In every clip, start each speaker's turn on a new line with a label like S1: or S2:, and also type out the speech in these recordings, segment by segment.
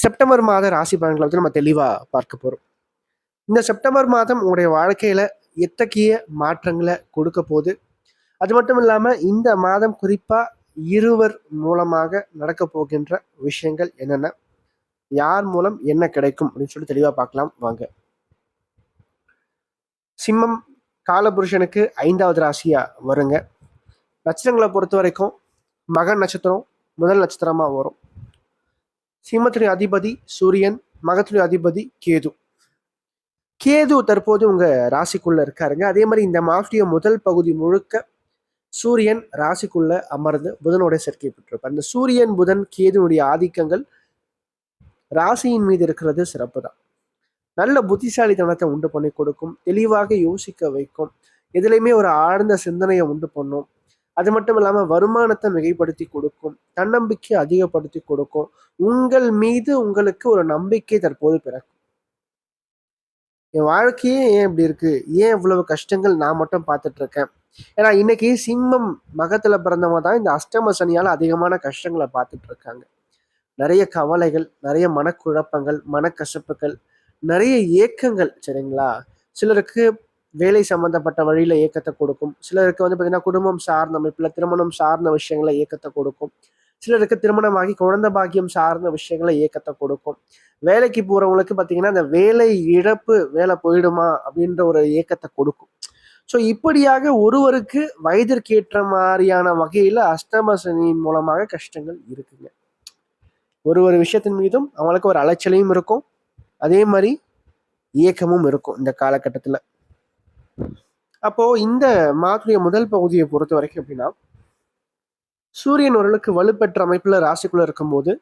S1: September மாத ராசி பலன்களை வந்து நம்ம தெளிவாக பார்க்க போகிறோம் இந்த செப்டம்பர் மாதம் உங்களுடைய வாழ்க்கையில் எத்தகைய மாற்றங்களை கொடுக்க போகுது? அது மட்டும் இல்லாமல் இந்த மாதம் குறிப்பாக இருவர் மூலமாக நடக்க போகின்ற விஷயங்கள் என்னென்ன? யார் மூலம் என்ன கிடைக்கும்? அப்படின்னு சொல்லி தெளிவாக பார்க்கலாம். வாங்க. சிம்மம் காலபுருஷனுக்கு ஐந்தாவது ராசியாக வருங்க. நட்சத்திரங்களை பொறுத்த வரைக்கும் மகன் நட்சத்திரம் முதல் நட்சத்திரமாக வரும். சிம்மத்துடைய அதிபதி சூரியன் மகத்துடைய அதிபதி கேது. கேது தற்போது உங்க ராசிக்குள்ள இருக்காருங்க. அதே மாதிரி இந்த மாவட்டிய முதல் பகுதி முழுக்க சூரியன் ராசிக்குள்ள அமர்ந்து புதனோட சேர்க்கை பெற்றிருப்பார். இந்த சூரியன் புதன் கேதுனுடைய ஆதிக்கங்கள் ராசியின் மீது இருக்கிறது சிறப்பு தான் நல்ல புத்திசாலித்தனத்தை உண்டு பண்ணி கொடுக்கும் தெளிவாக யோசிக்க வைக்கும் எதுலையுமே ஒரு ஆழ்ந்த சிந்தனையை உண்டு பண்ணும் அது மட்டும் இல்லாமல் வருமானத்தை மிகைப்படுத்தி கொடுக்கும் தன்னம்பிக்கை அதிகப்படுத்தி கொடுக்கும். உங்கள் மீது உங்களுக்கு ஒரு நம்பிக்கை தற்போது பிறக்கும். என் வாழ்க்கையே ஏன் இப்படி இருக்கு? ஏன் இவ்வளவு கஷ்டங்கள் நான் மட்டும் பார்த்துட்டு இருக்கேன்? ஏன்னா இன்னைக்கு சிம்மம் மகத்துல பிறந்தவங்க தான் இந்த அஷ்டம சனியால் அதிகமான கஷ்டங்களை பார்த்துட்டு இருக்காங்க. நிறைய கவலைகள் நிறைய மனக்குழப்பங்கள் மனக்கசப்புகள் நிறைய ஏக்கங்கள் சரிங்களா? சிலருக்கு வேலை சம்பந்தப்பட்ட வழியில ஏக்கத்தை கொடுக்கும். சிலருக்கு வந்து பார்த்தீங்கன்னா குடும்பம் சார்ந்த அமைப்பில் திருமணம் சார்ந்த விஷயங்களை ஏக்கத்தை கொடுக்கும். சிலருக்கு திருமணமாகி குழந்தை பாக்கியம் சார்ந்த விஷயங்களை ஏக்கத்தை கொடுக்கும். வேலைக்கு போறவங்களுக்கு பார்த்தீங்கன்னா அந்த வேலை இழப்பு வேலை போயிடுமா அப்படின்ற ஒரு இயக்கத்தை கொடுக்கும். ஸோ இப்படியாக ஒருவருக்கு வயதிற்கேற்ற மாதிரியான வகையில் அஷ்டமசனியின் மூலமாக கஷ்டங்கள் இருக்குங்க. ஒரு ஒரு விஷயத்தின் மீதும் அவங்களுக்கு ஒரு அலைச்சலையும் இருக்கும். அதே மாதிரி இயக்கமும் இருக்கும் இந்த காலகட்டத்தில். அப்போ இந்த மாதத்துடைய முதல் பகுதியை பொறுத்த வரைக்கும் எப்படின்னா சூரியன் ஓரளவுக்கு வலுப்பெற்ற அமைப்புல ராசிக்குள்ள இருக்கும்போது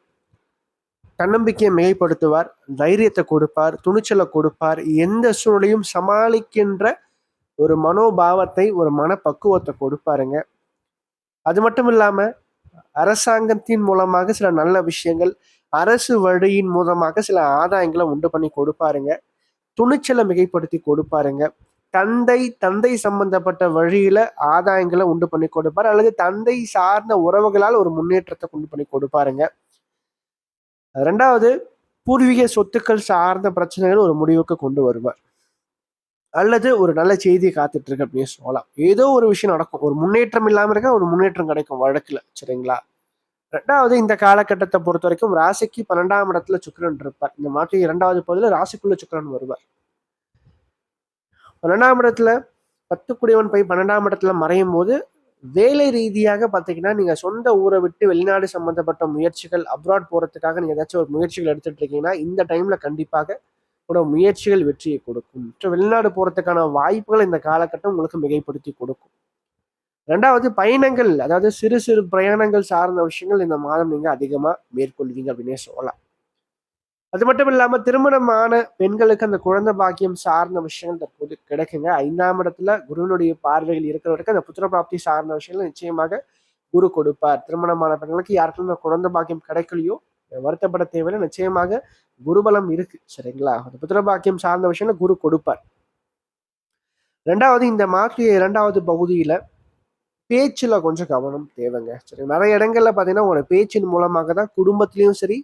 S1: தன்னம்பிக்கையை மிகைப்படுத்துவார் தைரியத்தை கொடுப்பார் துணிச்சலை கொடுப்பார் எந்த சூழலையும் சமாளிக்கின்ற ஒரு மனோபாவத்தை ஒரு மனப்பக்குவத்தை கொடுப்பாருங்க. அது மட்டும் இல்லாம அரசாங்கத்தின் மூலமாக சில நல்ல விஷயங்கள் அரசு வழியின் மூலமாக சில ஆதாயங்களை உண்டு பண்ணி கொடுப்பாருங்க. துணிச்சலை மிகைப்படுத்தி கொடுப்பாருங்க. தந்தை தந்தை சம்பந்தப்பட்ட வழியில ஆதாயங்களை உண்டு பண்ணி கொடுப்பார். அல்லது தந்தை சார்ந்த உறவுகளால் ஒரு முன்னேற்றத்தை கொண்டு பண்ணி கொடுப்பாருங்க. ரெண்டாவது பூர்வீக சொத்துக்கள் சார்ந்த பிரச்சனைகள் ஒரு முடிவுக்கு கொண்டு வருவார். அல்லது ஒரு நல்ல செய்தியை காத்துட்டு இருக்கு அப்படின்னு சொல்லலாம். ஏதோ ஒரு விஷயம் நடக்கும். ஒரு முன்னேற்றம் இல்லாம இருக்க ஒரு முன்னேற்றம் கிடைக்கும் வழக்குல. சரிங்களா? ரெண்டாவது இந்த காலகட்டத்தை பொறுத்த வரைக்கும் ராசிக்கு பன்னெண்டாம் இடத்துல சுக்கிரன் இருப்பார். இந்த மாற்றி இரண்டாவது பகுதியில் ராசிக்குள்ள சுக்கிரன் வருவார். பன்னெண்டாம் இடத்துல பத்து குடியவன் போய் பன்னெண்டாம் இடத்துல மறையும் போது வேலை ரீதியாக பார்த்தீங்கன்னா நீங்கள் சொந்த ஊரை விட்டு வெளிநாடு சம்மந்தப்பட்ட முயற்சிகள் அப்ராட் போகிறதுக்காக நீங்கள் ஏதாச்சும் ஒரு முயற்சிகள் எடுத்துகிட்டு இருக்கீங்கன்னா இந்த டைமில் கண்டிப்பாக உங்களோட முயற்சிகள் வெற்றியை கொடுக்கும். மற்ற வெளிநாடு போகிறதுக்கான வாய்ப்புகள் இந்த காலகட்டம் உங்களுக்கு மிகைப்படுத்தி கொடுக்கும். ரெண்டாவது பயணங்கள் அதாவது சிறு சிறு பிரயாணங்கள் சார்ந்த விஷயங்கள் இந்த மாதம் நீங்கள் அதிகமாக மேற்கொள்வீங்க அப்படின்னே சொல்லலாம். அது மட்டும் இல்லாம திருமணமான பெண்களுக்கு அந்த குழந்தை பாக்கியம் சார்ந்த விஷயங்கள் தற்போது கிடைக்குங்க. ஐந்தாம் இடத்துல குருவினுடைய பார்வைகள் இருக்கிறவருக்கு அந்த புத்திர பிராப்தி சார்ந்த விஷயங்கள் நிச்சயமாக குரு கொடுப்பார். திருமணமான பெண்களுக்கு யாருக்கும் அந்த குழந்தை பாக்கியம் கிடைக்கலையோ வருத்தப்பட தேவையில்லை. நிச்சயமாக குருபலம் இருக்கு. சரிங்களா? அந்த புத்திர பாக்கியம் சார்ந்த விஷயங்களை குரு கொடுப்பார். ரெண்டாவது இந்த மாற்றிய இரண்டாவது பகுதியில பேச்சுல கொஞ்சம் கவனம் தேவைங்க. சரி நிறைய இடங்கள்ல பாத்தீங்கன்னா உங்களோட பேச்சின் மூலமாக தான் குடும்பத்திலையும் சரி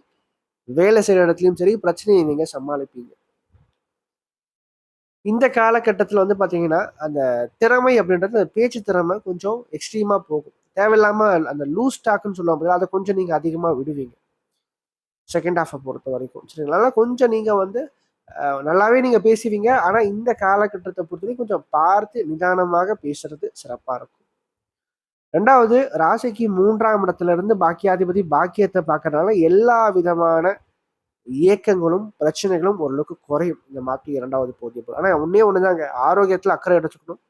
S1: வேலை செய்கிற இடத்துலையும் சரி பிரச்சனையை நீங்கள் சமாளிப்பீங்க. இந்த காலகட்டத்தில் வந்து பார்த்தீங்கன்னா அந்த திறமை அப்படின்றது அந்த பேச்சு திறமை கொஞ்சம் எக்ஸ்ட்ரீமாக போகும். தேவையில்லாமல் அந்த லூஸ் ஸ்டாக்னு சொல்லுவாங்க அதை கொஞ்சம் நீங்கள் அதிகமாக விடுவீங்க. செகண்ட் ஹாஃபை பொறுத்த வரைக்கும் சரிங்களா? கொஞ்சம் நீங்கள் வந்து நல்லாவே நீங்கள் பேசுவீங்க. ஆனால் இந்த காலகட்டத்தை பொறுத்தவரைக்கும் கொஞ்சம் பார்த்து நிதானமாக பேசுறது சிறப்பாக இருக்கும். ரெண்டாவது ராசிக்கு மூன்றாம் இடத்துல இருந்து பாக்கியாதிபதி பாக்கியத்தை பார்க்கறதுனால எல்லா விதமான இயக்கங்களும் பிரச்சனைகளும் ஓரளவுக்கு குறையும். இந்த மாற்றி இரண்டாவது போதிய போது ஆனால் ஒன்றே ஒன்று தாங்க ஆரோக்கியத்தில் அக்கறை எடுத்துக்கணும்.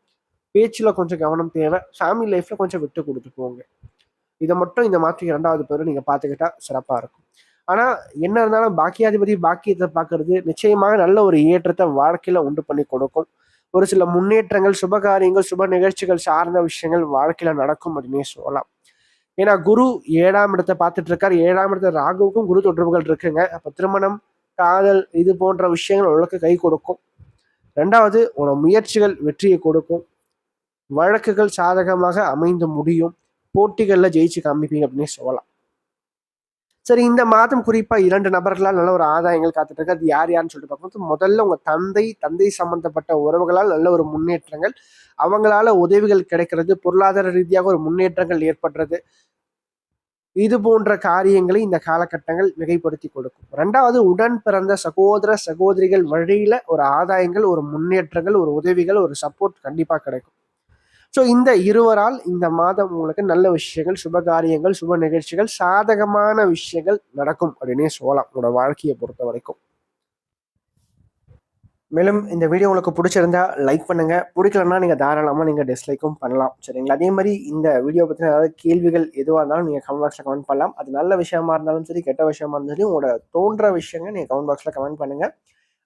S1: பேச்சில் கொஞ்சம் கவனம் தேவை. ஃபேமிலி லைஃப்பில் கொஞ்சம் விட்டு கொடுத்துக்கோங்க இதை மட்டும் இந்த மாற்றி இரண்டாவது பேர் நீங்கள் பார்த்துக்கிட்டா சிறப்பாக இருக்கும். ஆனால் என்ன இருந்தாலும் பாக்கியாதிபதி பாக்கியத்தை பார்க்கறது நிச்சயமாக நல்ல ஒரு ஏற்றத்தை வாழ்க்கையில் உண்டு பண்ணி கொடுக்கும். ஒரு சில முன்னேற்றங்கள் சுபகாரியங்கள் சுப நிகழ்ச்சிகள் சார்ந்த விஷயங்கள் வாழ்க்கையில் நடக்கும் அப்படின்னே சொல்லலாம். ஏன்னா குரு ஏழாம் இடத்தை பார்த்துட்டு இருக்காரு ஏழாம் இடத்த ராகுவுக்கும் குரு தொடர்புகள் இருக்குங்க. அப்போ திருமணம் காதல் இது போன்ற விஷயங்கள் உங்களுக்கு கை கொடுக்கும். ரெண்டாவது உன முயற்சிகள் வெற்றியை கொடுக்கும். வழக்குகள் சாதகமாக அமைந்து முடியும். போட்டிகளில் ஜெயிச்சு காமிப்பீங்க அப்படின்னு சொல்லலாம். சரி இந்த மாதம் குறிப்பாக இரண்டு நபர்களால் நல்ல ஒரு ஆதாயங்கள் காத்துட்டு இருக்கு அது யார் யாருன்னு சொல்லிட்டு பார்க்கும்போது முதல்ல உங்கள் தந்தை தந்தை சம்பந்தப்பட்ட உறவுகளால் நல்ல ஒரு முன்னேற்றங்கள் அவங்களால உதவிகள் கிடைக்கிறது பொருளாதார ரீதியாக ஒரு முன்னேற்றங்கள் ஏற்படுறது இது போன்ற காரியங்களை இந்த காலகட்டங்கள் மிகைப்படுத்தி கொடுக்கும். ரெண்டாவது உடன் பிறந்த சகோதர சகோதரிகள் வழியில ஒரு ஆதாயங்கள் ஒரு முன்னேற்றங்கள் ஒரு உதவிகள் ஒரு சப்போர்ட் கண்டிப்பாக கிடைக்கும். ஸோ இந்த இருவரால் இந்த மாதம் உங்களுக்கு நல்ல விஷயங்கள் சுப காரியங்கள் சுப நிகழ்ச்சிகள் சாதகமான விஷயங்கள் நடக்கும் அப்படின்னே சொல்லலாம் உங்களோட வாழ்க்கையை பொறுத்த வரைக்கும். மேலும் இந்த வீடியோ உங்களுக்கு பிடிச்சிருந்தா லைக் பண்ணுங்க. பிடிக்கலன்னா நீங்கள் தாராளமாக நீங்கள் டிஸ்லைக்கும் பண்ணலாம் சரிங்களா? அதே மாதிரி இந்த வீடியோ பற்றின ஏதாவது கேள்விகள் எதுவாக இருந்தாலும் நீங்கள் கமெண்ட் பாக்ஸில் கமெண்ட் பண்ணலாம். அது நல்ல விஷயமா இருந்தாலும் சரி கெட்ட விஷயமா இருந்தாலும் சரி உங்களோட தோன்ற விஷயங்கள் நீங்கள் கமெண்ட் பாக்ஸில் கமெண்ட் பண்ணுங்க.